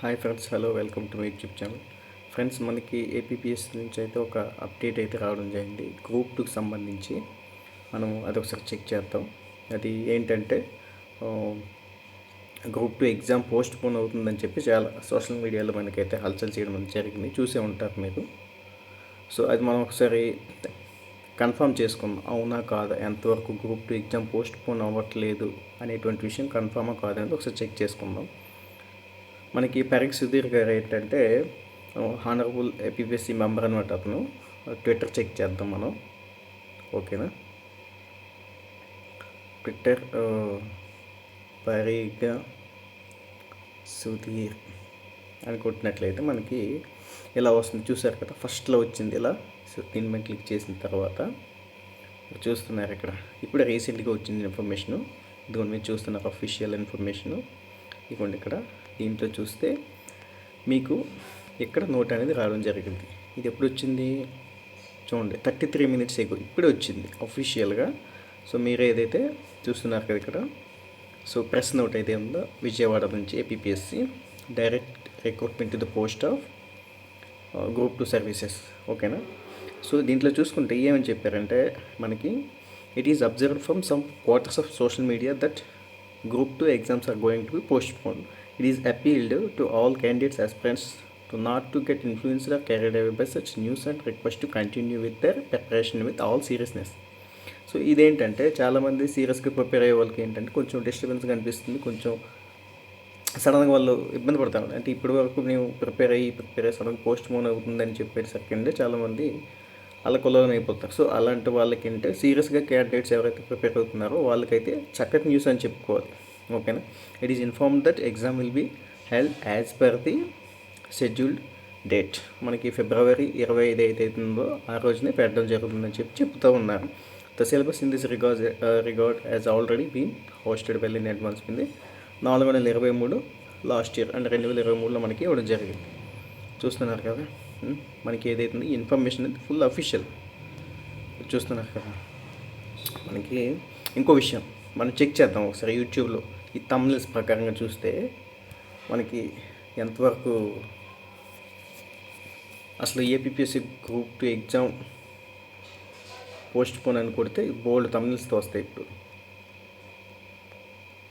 Hi friends hello welcome to my YouTube channel. Friends మనకి APPS నుంచి అయితే ఒక అప్డేట్ అయితే రావడం జరిగింది. గ్రూప్ టూకి సంబంధించి మనం అది ఒకసారి చెక్ చేద్దాం. అది ఏంటంటే group two exam postpone అవుతుందని చెప్పి చాలా సోషల్ మీడియాలో మనకైతే హల్చల్ చేయడం అనేది జరిగింది. చూసే ఉంటారు మీరు. సో అది మనం ఒకసారి కన్ఫర్మ్ చేసుకుందాం. అవునా కాదా? ఎంతవరకు group two exam postpone అవ్వట్లేదు అనేటువంటి విషయం కన్ఫర్మా కాదనేది ఒకసారి చెక్ చేసుకుందాం. మనకి పరీక్ష సుధీర్ గారు ఏంటంటే హానరబుల్ ఏపీఎస్సీ మెంబర్ అనమాట అతను. ట్విట్టర్ చెక్ చేద్దాం మనం. ఓకేనా? ట్విట్టర్ పరిగ సుధీర్ అని కొట్టినట్లయితే మనకి ఇలా వస్తుంది. చూసారు కదా ఫస్ట్లో వచ్చింది ఇలా. సో దీని మీద క్లిక్ చేసిన తర్వాత చూస్తున్నారు ఇక్కడ. ఇప్పుడు రీసెంట్గా వచ్చింది ఇన్ఫర్మేషను. ఇదిగోండి మీరు చూస్తున్నారు అఫీషియల్ ఇన్ఫర్మేషను. ఇదిగోండి ఇక్కడ. దీంట్లో చూస్తే మీకు ఇక్కడ నోట్ అనేది రావడం జరిగింది. ఇది ఎప్పుడు వచ్చింది? చూడండి థర్టీ త్రీ మినిట్స్ ఎగో ఇప్పుడే వచ్చింది అఫీషియల్గా సో మీరు ఏదైతే చూస్తున్నారు కదా ఇక్కడ సో ప్రెస్ నోట్ అయితే ఉందో విజయవాడ నుంచి APSC direct recruitment to the post of group two services ఓకేనా సో దీంట్లో చూసుకుంటే ఏమని చెప్పారంటే మనకి it is observe from some quarters of social media that group two exams are going to be postpone it is appealed to all candidates aspirants to not to get influenced or carried away by such news and request to continue with their preparation with all seriousness. So ఇదేంటంటే చాలామంది సీరియస్గా prepare అయ్యే వాళ్ళకి ఏంటంటే కొంచెం disturbance కనిపిస్తుంది కొంచెం సడన్గా వాళ్ళు ఇబ్బంది పడతారు. అంటే ఇప్పటి వరకు నేను ప్రిపేర్ అయ్యి ప్రిపేర్ అయ్యి సడన్ పోస్ట్ మోన్ అవుతుందని చెప్పేసరికి అంటే చాలామంది అలా కొలగన అయిపోతారు. సో అలాంటి వాళ్ళకి అంటే సీరియస్గా క్యాండిడేట్స్ ఎవరైతే ప్రిపేర్ అవుతున్నారో వాళ్ళకైతే చక్కటి న్యూస్ అని చెప్పుకోవాలి. ఓకేనా? It is inform that exam will be held as per the scheduled date మనకి ఫిబ్రవరి ఇరవై ఐదు అయితే అవుతుందో ఆ రోజునే పెట్టడం జరుగుతుందని చెప్పి చెప్తూ ఉన్నారు. The syllabus in this regard regard as already been hosted well in advance కింద నాలుగు వందల ఇరవై మూడు లాస్ట్ ఇయర్ అంటే రెండు వేల ఇరవై మూడులో మనకి ఇవ్వడం జరిగింది. చూస్తున్నారు కదా? Hmm? మనకి ఏదైతుంది? ఇన్ఫర్మేషన్ అనేది ఫుల్ అఫీషియల్ చూస్తున్నారు కదా? మనకి ఇంకో విషయం. మనం చెక్ చేద్దాం ఒకసారి యూట్యూబ్లో ఈ తమిళస్ ప్రకారంగా చూస్తే మనకి ఎంతవరకు అసలు APSC group two exam postpone అని కొడితే బోల్డ్ తమిళస్తో వస్తాయి ఇప్పుడు.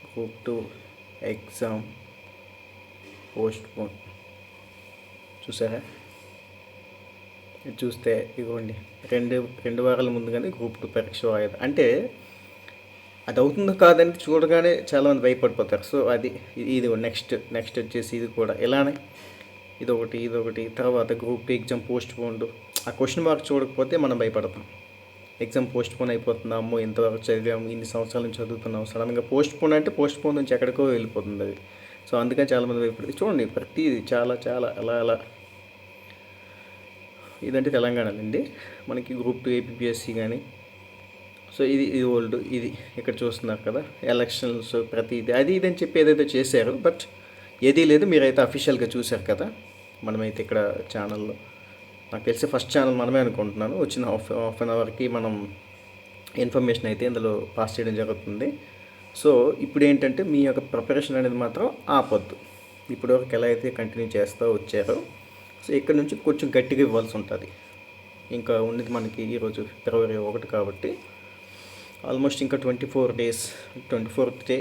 Group two exam postpone చూసారా చూస్తే ఇదిగోండి రెండు రెండు వారాల ముందుగానే గ్రూప్ టూ పరీక్ష వాయిదా. అంటే అది అవుతుందో కాదని చూడగానే చాలామంది భయపడిపోతారు. సో అది ఇది నెక్స్ట్ నెక్స్ట్ వచ్చేసి ఇది కూడా ఇలానే ఇదొకటి ఇదొకటి తర్వాత గ్రూప్ ఎగ్జామ్ పోస్ట్ పోన్డ్ ఆ క్వశ్చన్ మార్క్ చూడకపోతే మనం భయపడతాం. ఎగ్జామ్ పోస్ట్ పోన్ అయిపోతున్నాము అమ్మో ఇంతవరకు చదివాము ఇన్ని సంవత్సరాల నుంచి చదువుతున్నాం సడన్గా పోస్ట్ పోన్ అంటే పోస్ట్ పోన్ నుంచి ఎక్కడికో వెళ్ళిపోతుంది అది. సో అందుకని చాలామంది భయపడి చూడండి ప్రతిది చాలా చాలా అలా అలా. ఇదంటే తెలంగాణలో అండి మనకి గ్రూప్ టూ ఏపీఎస్సి కానీ సో ఇది ఇది ఓల్డ్ ఇది ఇక్కడ చూస్తున్నారు కదా ఎలక్షన్స్ ప్రతిది అది ఇది అని చెప్పి ఏదైతే చేశారు బట్ ఏదీ లేదు మీరైతే అఫీషియల్గా చూశారు కదా. మనమైతే ఇక్కడ ఛానల్లో నాకు తెలిసి ఫస్ట్ ఛానల్ మనమే అనుకుంటున్నాను. వచ్చిన హాఫ్ హాఫ్ అన్ అవర్కి మనం ఇన్ఫర్మేషన్ అయితే ఇందులో పాస్ చేయడం జరుగుతుంది. సో ఇప్పుడు ఏంటంటే మీ యొక్క ప్రిపరేషన్ అనేది మాత్రం ఆపొద్దు. వరకు ఎలా అయితే కంటిన్యూ చేస్తూ వచ్చారో సో ఇక్కడ నుంచి కొంచెం గట్టిగా ఇవ్వాల్సి ఉంటుంది. ఇంకా ఉన్నది మనకి ఈరోజు ఫిబ్రవరి ఒకటి కాబట్టి ఆల్మోస్ట్ ఇంకా twenty four days twenty fourth day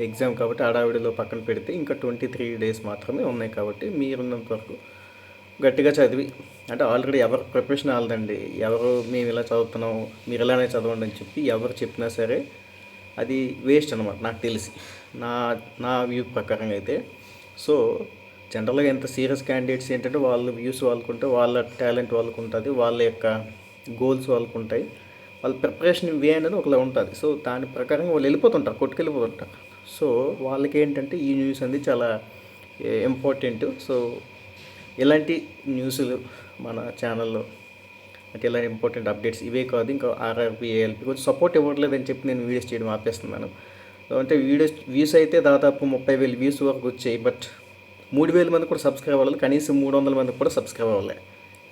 exam కాబట్టి ఆడావిడిలో పక్కన పెడితే ఇంకా ట్వంటీ త్రీ డేస్ మాత్రమే ఉన్నాయి కాబట్టి మీరున్నంత వరకు గట్టిగా చదివి అంటే ఆల్రెడీ ఎవరు ప్రిపరేషన్ వాళ్ళదండి. ఎవరు మేము ఇలా చదువుతున్నాం మీరు ఇలానే చదవండి అని చెప్పి ఎవరు చెప్పినా సరే అది వేస్ట్ అనమాట నాకు తెలిసి. నా నా వ్యూ ప్రకారంగా అయితే. సో జనరల్గా ఎంత సీరియస్ క్యాండిడేట్స్ ఏంటంటే వాళ్ళ వ్యూస్ వాళ్ళకుంటే వాళ్ళ టాలెంట్ వాళ్ళకు ఉంటుంది వాళ్ళ యొక్క గోల్స్ వాళ్ళకు ఉంటాయి వాళ్ళ ప్రిపరేషన్ వే అనేది ఒకలా ఉంటుంది. సో దాని ప్రకారంగా వాళ్ళు వెళ్ళిపోతుంటారు కొట్టుకెళ్ళిపోతుంటారు. సో వాళ్ళకి ఏంటంటే ఈ న్యూస్ అనేది చాలా ఇంపార్టెంట్ సో ఇలాంటి న్యూస్లు మన ఛానల్లో అంటే ఇలా ఇంపార్టెంట్ అప్డేట్స్ ఇవే కాదు ఇంకా ఆర్ఆర్పి ఏఎల్పి కొంచెం సపోర్ట్ ఇవ్వట్లేదని చెప్పి నేను వీడియోస్ చేయడం ఆపేస్తున్నాను. అంటే వీడియోస్ వ్యూస్ అయితే దాదాపు ముప్పై వేలు వ్యూస్ వరకు వచ్చాయి. బట్ మూడు వేల మంది కూడా సబ్స్క్రైబ్ అవ్వాలి కనీసం మూడు వందల మంది కూడా సబ్స్క్రైబ్ అవ్వాలి.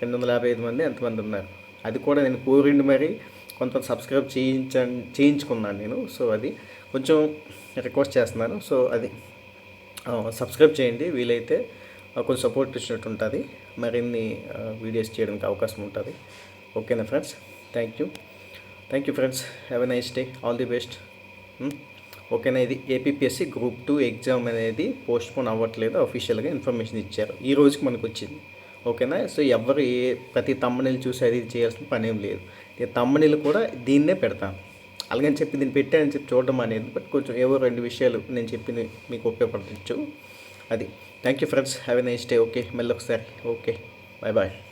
రెండు వందల యాభై ఐదు మంది ఎంతమంది ఉన్నారు? అది కూడా నేను కోరిండి మరి. కొంత సబ్స్క్రైబ్ చేయించ చేయించుకున్నాను నేను. సో అది కొంచెం రిక్వెస్ట్ చేస్తున్నాను. సో అది సబ్స్క్రైబ్ చేయండి. వీలైతే కొంచెం సపోర్ట్ ఇచ్చినట్టు ఉంటుంది. మరిన్ని వీడియోస్ చేయడానికి అవకాశం ఉంటుంది. ఓకేనా friends? Thank you. Thank you friends. Have a nice day all the best ఓకేనా? ఇది ఏపీఎస్సి గ్రూప్ టూ ఎగ్జామ్ అనేది పోస్ట్పోన్ అవ్వట్లేదు. అఫీషియల్గా ఇన్ఫర్మేషన్ ఇచ్చారు. ఈ రోజుకి మనకు వచ్చింది ఓకేనా? సో ఎవరు ఏ ప్రతి తమ్మనీళ్ళు చూసి అది చేయాల్సిన పనేం లేదు. తమ్మనీళ్ళు కూడా దీన్నే పెడతాను. అలాగని చెప్పి దీన్ని పెట్టానని చెప్పి చూడడం అనేది బట్ కొంచెం ఏవో రెండు విషయాలు నేను చెప్పింది మీకు ఉపయోగపడచ్చు. అది. Thank you friends have a nice day okay మళ్ళీ ఒకసారి ఓకే బాయ్ బాయ్